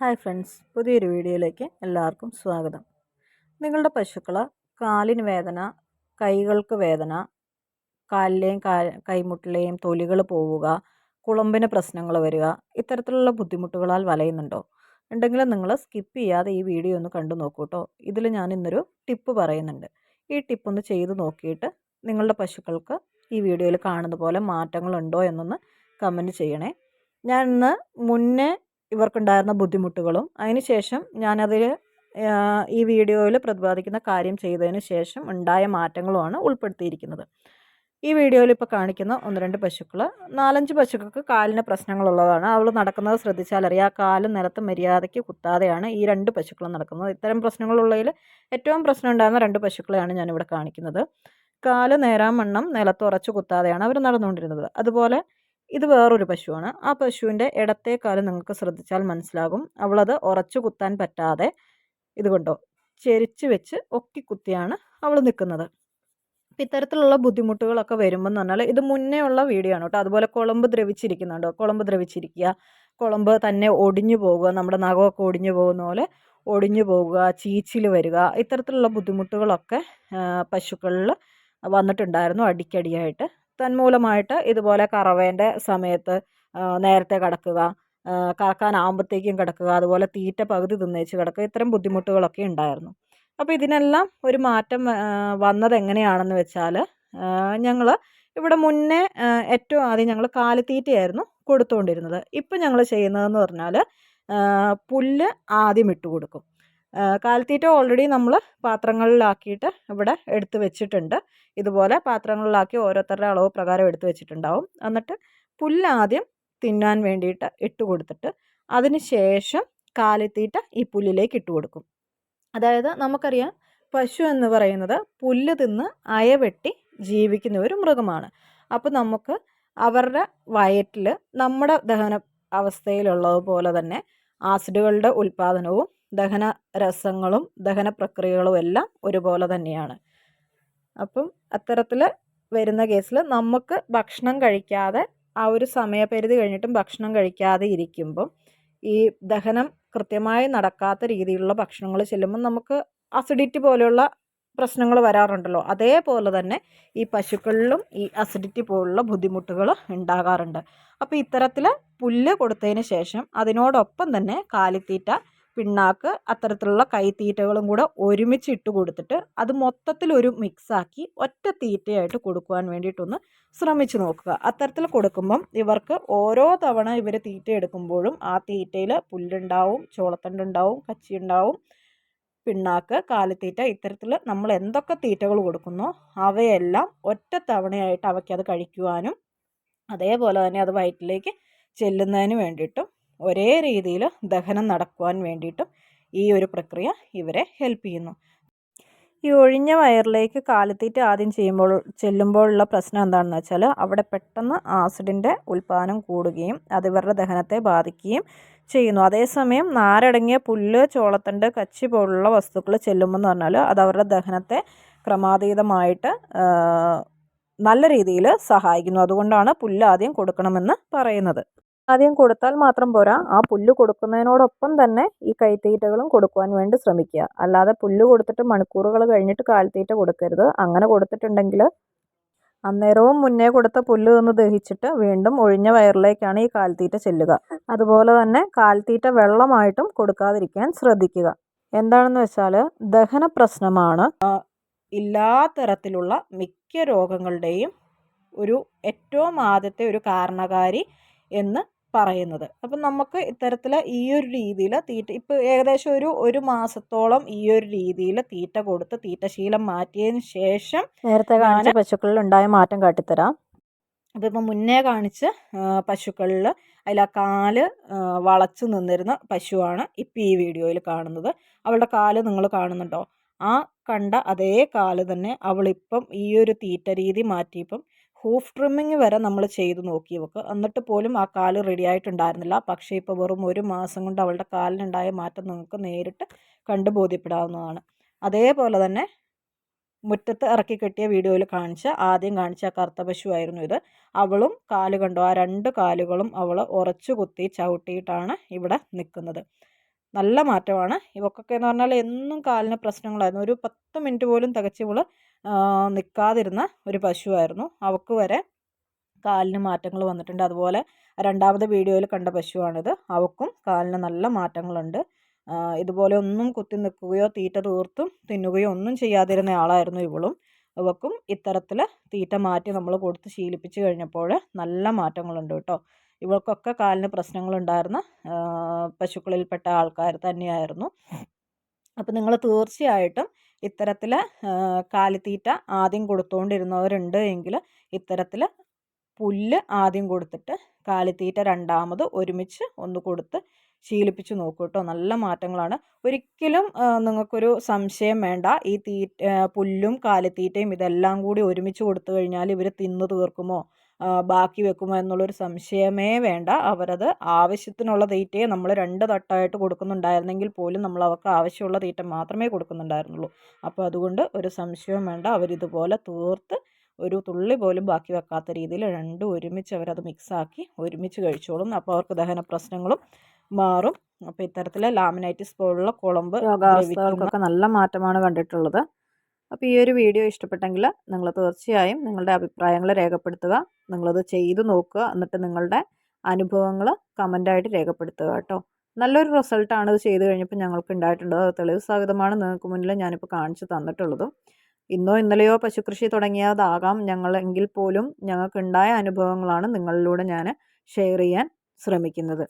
Hi friends പുതിയൊരു വീഡിയോയിലേക്ക് എല്ലാവർക്കും സ്വാഗതം. നിങ്ങളുടെ പശുക്കൾ കാലിന് വേദന കൈകൾക്ക് വേദന കാലിലെയും കൈമുട്ടിലെയും തൊലികൾ പോവുക കുളമ്പിന് പ്രശ്നങ്ങൾ വരിക ഇത്തരത്തിലുള്ള ബുദ്ധിമുട്ടുകളാൽ വലയുന്നുണ്ടോ? ഉണ്ടെങ്കിൽ നിങ്ങൾ സ്കിപ്പ് ചെയ്യാതെ ഈ വീഡിയോ ഒന്ന് കണ്ടു നോക്കൂ കേട്ടോ ഇതിൽ ഞാൻ ഇന്നൊരു ടിപ്പ് പറയുന്നുണ്ട്. ഈ ടിപ്പ് ഒന്ന് ചെയ്ത് നോക്കിയിട്ട് നിങ്ങളുടെ പശുക്കൾക്ക് ഈ വീഡിയോയിൽ കാണുന്ന പോലെ മാറ്റങ്ങളുണ്ടോ എന്നൊന്ന് കമന്റ് ചെയ്യണേ. ഞാൻ ഇന്ന് മുന്നേ ഇവർക്കുണ്ടായിരുന്ന ബുദ്ധിമുട്ടുകളും അതിനുശേഷം ഞാനതിൽ ഈ വീഡിയോയിൽ പ്രതിപാദിക്കുന്ന കാര്യം ചെയ്തതിന് ശേഷം ഉണ്ടായ മാറ്റങ്ങളുമാണ് ഉൾപ്പെടുത്തിയിരിക്കുന്നത്. ഈ വീഡിയോയിൽ ഇപ്പോൾ കാണിക്കുന്ന ഒന്ന് രണ്ട് പശുക്കൾ നാലഞ്ച് പശുക്കൾക്ക് കാലിന് പ്രശ്നങ്ങളുള്ളതാണ്. അവൾ നടക്കുന്നത് ശ്രദ്ധിച്ചാൽ അറിയാം. ആ കാൽ നിലത്ത് മര്യാദയ്ക്ക് കുത്താതെയാണ് ഈ രണ്ട് പശുക്കളും നടക്കുന്നത്. ഇത്തരം പ്രശ്നങ്ങളുള്ളതിൽ ഏറ്റവും പ്രശ്നം ഉണ്ടാകുന്ന രണ്ട് പശുക്കളെയാണ് ഞാനിവിടെ കാണിക്കുന്നത്. കാൽ നേരാമണ്ണം നിലത്ത് ഉറച്ചു കുത്താതെയാണ് അവർ നടന്നുകൊണ്ടിരുന്നത്. അതുപോലെ ഇത് വേറൊരു പശുവാണ്. ആ പശുവിന്റെ ഇടത്തെ കാൽ നിങ്ങൾക്ക് ശ്രദ്ധിച്ചാൽ മനസ്സിലാകും. അവളത് ഉറച്ചു കുത്താൻ പറ്റാതെ ഇതുകൊണ്ടോ ചെരിച്ച് വെച്ച് ഒക്കി കുത്തിയാണ് അവൾ നിൽക്കുന്നത്. അപ്പം ഇത്തരത്തിലുള്ള ബുദ്ധിമുട്ടുകളൊക്കെ വരുമ്പോൾ എന്ന് പറഞ്ഞാൽ ഇത് മുന്നേ ഉള്ള വീഡിയോ ആണ് കേട്ടോ. അതുപോലെ കുളമ്പ് ദ്രവിച്ചിരിക്കുന്നുണ്ടോ. കുളമ്പ് ദ്രവിച്ചിരിക്കുക കുളമ്പ് തന്നെ ഒടിഞ്ഞു പോകുക നമ്മുടെ നഖമൊക്കെ ഒടിഞ്ഞു പോകുന്ന പോലെ ഒടിഞ്ഞു പോകുക ചീച്ചിൽ വരിക ഇത്തരത്തിലുള്ള ബുദ്ധിമുട്ടുകളൊക്കെ പശുക്കളിൽ വന്നിട്ടുണ്ടായിരുന്നു അടിക്കടിയായിട്ട്. തന്മൂലമായിട്ട് ഇതുപോലെ കറവേന്റെ സമയത്ത് നേരത്തെ കിടക്കുക കറക്കാനാകുമ്പോഴത്തേക്കും കിടക്കുക അതുപോലെ തീറ്റ പകുതി തിന്നേച്ച് കിടക്കുക ഇത്തരം ബുദ്ധിമുട്ടുകളൊക്കെ ഉണ്ടായിരുന്നു. അപ്പോൾ ഇതിനെല്ലാം ഒരു മാറ്റം വന്നത് എങ്ങനെയാണെന്ന് വെച്ചാൽ ഞങ്ങൾ ഇവിടെ മുന്നേ ഏറ്റവും ആദ്യം ഞങ്ങൾ കാലിത്തീറ്റയായിരുന്നു കൊടുത്തുകൊണ്ടിരുന്നത് ഇപ്പം ഞങ്ങൾ ചെയ്യുന്നതെന്ന് പറഞ്ഞാൽ പുല്ല് ആദ്യം ഇട്ട് കൊടുക്കും കാലിത്തീറ്റ ഓൾറെഡി നമ്മൾ പാത്രങ്ങളിലാക്കിയിട്ട് ഇവിടെ എടുത്ത് വെച്ചിട്ടുണ്ട്. ഇതുപോലെ പാത്രങ്ങളിലാക്കി ഓരോരുത്തരുടെ അളവ് പ്രകാരം എടുത്ത് വെച്ചിട്ടുണ്ടാവും. എന്നിട്ട് പുല്ലാദ്യം തിന്നാൻ വേണ്ടിയിട്ട് ഇട്ട് കൊടുത്തിട്ട് അതിന് ശേഷം കാലിത്തീറ്റ ഈ പുല്ലിലേക്ക് ഇട്ട് കൊടുക്കും. അതായത് നമുക്കറിയാം പശു എന്ന് പറയുന്നത് പുല്ല് തിന്ന് അയവെട്ടി ജീവിക്കുന്ന ഒരു മൃഗമാണ്. അപ്പോൾ നമുക്ക് അവരുടെ വയറ്റിൽ നമ്മുടെ ദഹന അവസ്ഥയിലുള്ളതുപോലെ തന്നെ ആസിഡുകളുടെ ഉൽപ്പാദനവും ദഹന രസങ്ങളും ദഹന പ്രക്രിയകളും എല്ലാം ഒരുപോലെ തന്നെയാണ്. അപ്പം അത്തരത്തിൽ വരുന്ന കേസിൽ നമുക്ക് ഭക്ഷണം കഴിക്കാതെ ആ ഒരു സമയപരിധി കഴിഞ്ഞിട്ടും ഭക്ഷണം കഴിക്കാതെ ഇരിക്കുമ്പം ഈ ദഹനം കൃത്യമായി നടക്കാത്ത രീതിയിലുള്ള ഭക്ഷണങ്ങൾ ചെല്ലുമ്പോൾ നമുക്ക് അസിഡിറ്റി പോലെയുള്ള പ്രശ്നങ്ങൾ വരാറുണ്ടല്ലോ. അതേപോലെ തന്നെ ഈ പശുക്കളിലും ഈ അസിഡിറ്റി പോലുള്ള ബുദ്ധിമുട്ടുകൾ ഉണ്ടാകാറുണ്ട്. അപ്പോൾ ഇത്തരത്തിൽ പുല്ല് കൊടുത്തതിന് ശേഷം അതിനോടൊപ്പം തന്നെ കാലിത്തീറ്റ പിണ്ണാക്ക് അത്തരത്തിലുള്ള കൈത്തീറ്റകളും കൂടെ ഒരുമിച്ച് ഇട്ട് കൊടുത്തിട്ട് അത് മൊത്തത്തിൽ ഒരു മിക്സാക്കി ഒറ്റ തീറ്റയായിട്ട് കൊടുക്കുവാൻ വേണ്ടിയിട്ടൊന്ന് ശ്രമിച്ചു നോക്കുക. അത്തരത്തിൽ കൊടുക്കുമ്പം ഇവർക്ക് ഓരോ തവണ ഇവർ തീറ്റ എടുക്കുമ്പോഴും ആ തീറ്റയിൽ പുല്ലുണ്ടാവും ചോളത്തണ്ടുണ്ടാവും കച്ചി ഉണ്ടാവും പിണ്ണാക്ക് കാലിത്തീറ്റ ഇത്തരത്തിൽ നമ്മൾ എന്തൊക്കെ തീറ്റകൾ കൊടുക്കുന്നോ അവയെല്ലാം ഒറ്റ തവണയായിട്ട് അവയ്ക്കത് കഴിക്കുവാനും അതേപോലെ തന്നെ അത് വയറ്റിലേക്ക് ചെല്ലുന്നതിന് വേണ്ടിയിട്ടും ഒരേ രീതിയിൽ ദഹനം നടക്കുവാൻ വേണ്ടിയിട്ടും ഈ ഒരു പ്രക്രിയ ഇവരെ ഹെൽപ്പ് ചെയ്യുന്നു. ഈ ഒഴിഞ്ഞ വയറിലേക്ക് കാലിത്തീറ്റ ആദ്യം ചെയ്യുമ്പോൾ ചെല്ലുമ്പോഴുള്ള പ്രശ്നം എന്താണെന്ന് വെച്ചാൽ അവിടെ പെട്ടെന്ന് ആസിഡിന്റെ ഉൽപ്പാദനം കൂടുകയും അത് ഇവരുടെ ദഹനത്തെ ബാധിക്കുകയും ചെയ്യുന്നു. അതേസമയം നാരടങ്ങിയ പുല്ല് ചോളത്തണ്ട് കച്ചി പോലുള്ള വസ്തുക്കൾ ചെല്ലുമ്പോൾ എന്ന് പറഞ്ഞാൽ അത് അവരുടെ ദഹനത്തെ ക്രമാതീതമായിട്ട് നല്ല രീതിയിൽ സഹായിക്കുന്നു. അതുകൊണ്ടാണ് പുല്ല് ആദ്യം കൊടുക്കണമെന്ന് പറയുന്നത്. ആദ്യം കൊടുത്താൽ മാത്രം പോരാ. ആ പുല്ല് കൊടുക്കുന്നതിനോടൊപ്പം തന്നെ ഈ കൈത്തീറ്റകളും കൊടുക്കുവാൻ വേണ്ടി ശ്രമിക്കുക. അല്ലാതെ പുല്ല് കൊടുത്തിട്ട് മണിക്കൂറുകൾ കഴിഞ്ഞിട്ട് കാൽത്തീറ്റ കൊടുക്കരുത്. അങ്ങനെ കൊടുത്തിട്ടുണ്ടെങ്കിൽ അന്നേരവും മുന്നേ കൊടുത്ത പുല്ല് നിന്ന് ദഹിച്ചിട്ട് വീണ്ടും ഒഴിഞ്ഞ വയറിലേക്കാണ് ഈ കാൽത്തീറ്റ ചെല്ലുക. അതുപോലെ തന്നെ കാൽത്തീറ്റ വെള്ളമായിട്ടും കൊടുക്കാതിരിക്കാൻ ശ്രദ്ധിക്കുക. എന്താണെന്ന് വെച്ചാൽ ദഹന പ്രശ്നമാണ്. എല്ലാ തരത്തിലുള്ള മിക്ക രോഗങ്ങളുടെയും ഒരു ഏറ്റവും ആദ്യത്തെ ഒരു കാരണകാരി എന്ന് പറയുന്നത്. അപ്പം നമുക്ക് ഇത്തരത്തിൽ ഈ ഒരു രീതിയിൽ തീറ്റ ഇപ്പോൾ ഏകദേശം ഒരു ഒരു മാസത്തോളം ഈ ഒരു രീതിയിൽ തീറ്റ കൊടുത്ത് തീറ്റശീലം മാറ്റിയതിന് ശേഷം നേരത്തെ കാണിച്ച പശുക്കളിൽ ഉണ്ടായ മാറ്റം കാട്ടിത്തരാം. അപ്പോൾ ഇപ്പോൾ മുന്നേ കാണിച്ച് പശുക്കളിൽ അതിൽ ആ കാൽ വളച്ചു നിന്നിരുന്ന പശുവാണ് ഇപ്പോൾ ഈ വീഡിയോയിൽ കാണുന്നത്. അവളുടെ കാൽ നിങ്ങൾ കാണുന്നുണ്ടോ? ആ കണ്ട അതേ കാൽ തന്നെ അവളിപ്പം ഈ ഒരു തീറ്റ രീതി മാറ്റിയപ്പം ഹൂഫ് ട്രിമ്മിങ് വരെ നമ്മൾ ചെയ്ത് നോക്കി ഇവൾക്ക് എന്നിട്ട് പോലും ആ കാൽ റെഡി ആയിട്ടുണ്ടായിരുന്നില്ല. പക്ഷേ ഇപ്പോൾ വെറും ഒരു മാസം കൊണ്ട് അവളുടെ കാലിനുണ്ടായ മാറ്റം നിങ്ങൾക്ക് നേരിട്ട് കണ്ടു ബോധ്യപ്പെടാവുന്നതാണ്. അതേപോലെ തന്നെ മുറ്റത്ത് ഇറക്കി കെട്ടിയ വീഡിയോയിൽ കാണിച്ച ആദ്യം കാണിച്ച കറുത്ത പശു ആയിരുന്നു ഇത്. അവളും കാൽ കണ്ടു. ആ രണ്ട് കാലുകളും അവൾ ഉറച്ചു കുത്തി ചവിട്ടിയിട്ടാണ് ഇവിടെ നിൽക്കുന്നത്. നല്ല മാറ്റമാണ്. ഇവക്കൊക്കെ എന്ന് പറഞ്ഞാൽ എന്നും കാലിന് പ്രശ്നങ്ങളായിരുന്നു. ഒരു പത്ത് മിനിറ്റ് പോലും തികച്ച് ഇവൾ നിൽക്കാതിരുന്ന ഒരു പശുവായിരുന്നു. അവൾക്ക് വരെ കാലിന് മാറ്റങ്ങൾ വന്നിട്ടുണ്ട്. അതുപോലെ രണ്ടാമത് വീഡിയോയിൽ കണ്ട പശുവാണിത്. അവക്കും കാലിന് നല്ല മാറ്റങ്ങളുണ്ട്. ഇതുപോലെ ഒന്നും കുത്തി നിൽക്കുകയോ തീറ്റ തീർത്തും തിന്നുകയോ ഒന്നും ചെയ്യാതിരുന്ന ആളായിരുന്നു ഇവളും. ഇവക്കും ഇത്തരത്തിൽ തീറ്റ മാറ്റി നമ്മൾ കൊടുത്ത് ശീലിപ്പിച്ച് കഴിഞ്ഞപ്പോൾ നല്ല മാറ്റങ്ങളുണ്ട് കേട്ടോ. ഇവൾക്കൊക്കെ കാലിന് പ്രശ്നങ്ങളുണ്ടായിരുന്ന പശുക്കളിൽപ്പെട്ട ആൾക്കാർ തന്നെയായിരുന്നു. അപ്പോൾ നിങ്ങൾ തീർച്ചയായിട്ടും ഇത്തരത്തിൽ കാലിത്തീറ്റ ആദ്യം കൊടുത്തുകൊണ്ടിരുന്നവരുണ്ട് എങ്കിൽ ഇത്തരത്തിൽ പുല്ല് ആദ്യം കൊടുത്തിട്ട് കാലിത്തീറ്റ രണ്ടാമത് ഒരുമിച്ച് ഒന്ന് കൊടുത്ത് ശീലിപ്പിച്ച് നോക്കൂ കേട്ടോ നല്ല മാറ്റങ്ങളാണ്. ഒരിക്കലും നിങ്ങൾക്കൊരു സംശയം വേണ്ട. ഈ തീറ്റ പുല്ലും കാലിത്തീറ്റയും ഇതെല്ലാം കൂടി ഒരുമിച്ച് കൊടുത്തു കഴിഞ്ഞാൽ ഇവർ തിന്നു തീർക്കുമോ? ബാക്കി വെക്കുമോ എന്നുള്ളൊരു സംശയമേ വേണ്ട. അവരത് ആവശ്യത്തിനുള്ള തീറ്റയെ നമ്മൾ രണ്ട് തട്ടായിട്ട് കൊടുക്കുന്നുണ്ടായിരുന്നെങ്കിൽ പോലും നമ്മൾ അവർക്ക് ആവശ്യമുള്ള തീറ്റ മാത്രമേ കൊടുക്കുന്നുണ്ടായിരുന്നുള്ളൂ. അപ്പോൾ അതുകൊണ്ട് ഒരു സംശയവും വേണ്ട. അവരിതുപോലെ തീർത്ത് ഒരു തുള്ളി പോലും ബാക്കി വെക്കാത്ത രീതിയിൽ രണ്ടും ഒരുമിച്ച് അവരത് മിക്സാക്കി ഒരുമിച്ച് കഴിച്ചോളും. അപ്പോൾ അവർക്ക് ദഹന പ്രശ്നങ്ങളും മാറും. അപ്പോൾ ഇത്തരത്തിൽ ലാമിനൈറ്റിസ് പോലുള്ള കുളമ്പ് രോഗാവസ്ഥകൾക്കൊക്കെ നല്ല മാറ്റമാണ് കണ്ടിട്ടുള്ളത്. അപ്പോൾ ഈ ഒരു വീഡിയോ ഇഷ്ടപ്പെട്ടെങ്കിൽ നിങ്ങൾ തീർച്ചയായും നിങ്ങളുടെ അഭിപ്രായങ്ങൾ രേഖപ്പെടുത്തുക. നിങ്ങളത് ചെയ്തു നോക്കുക. എന്നിട്ട് നിങ്ങളുടെ അനുഭവങ്ങൾ കമന്റായിട്ട് രേഖപ്പെടുത്തുക കേട്ടോ. നല്ലൊരു റിസൾട്ടാണ് ഇത് ചെയ്ത് കഴിഞ്ഞപ്പോൾ ഞങ്ങൾക്ക് ഉണ്ടായിട്ടുള്ളത്. അത് തെളിവ് സഹിതമാണ് നിങ്ങൾക്ക് മുന്നിൽ ഞാനിപ്പോൾ കാണിച്ചു തന്നിട്ടുള്ളതും. ഇന്നോ ഇന്നലെയോ പശുകൃഷി തുടങ്ങിയതാകാം. ഞങ്ങളെങ്കിൽ പോലും ഞങ്ങൾക്കുണ്ടായ അനുഭവങ്ങളാണ് നിങ്ങളിലൂടെ ഞാൻ ഷെയർ ചെയ്യാൻ ശ്രമിക്കുന്നത്.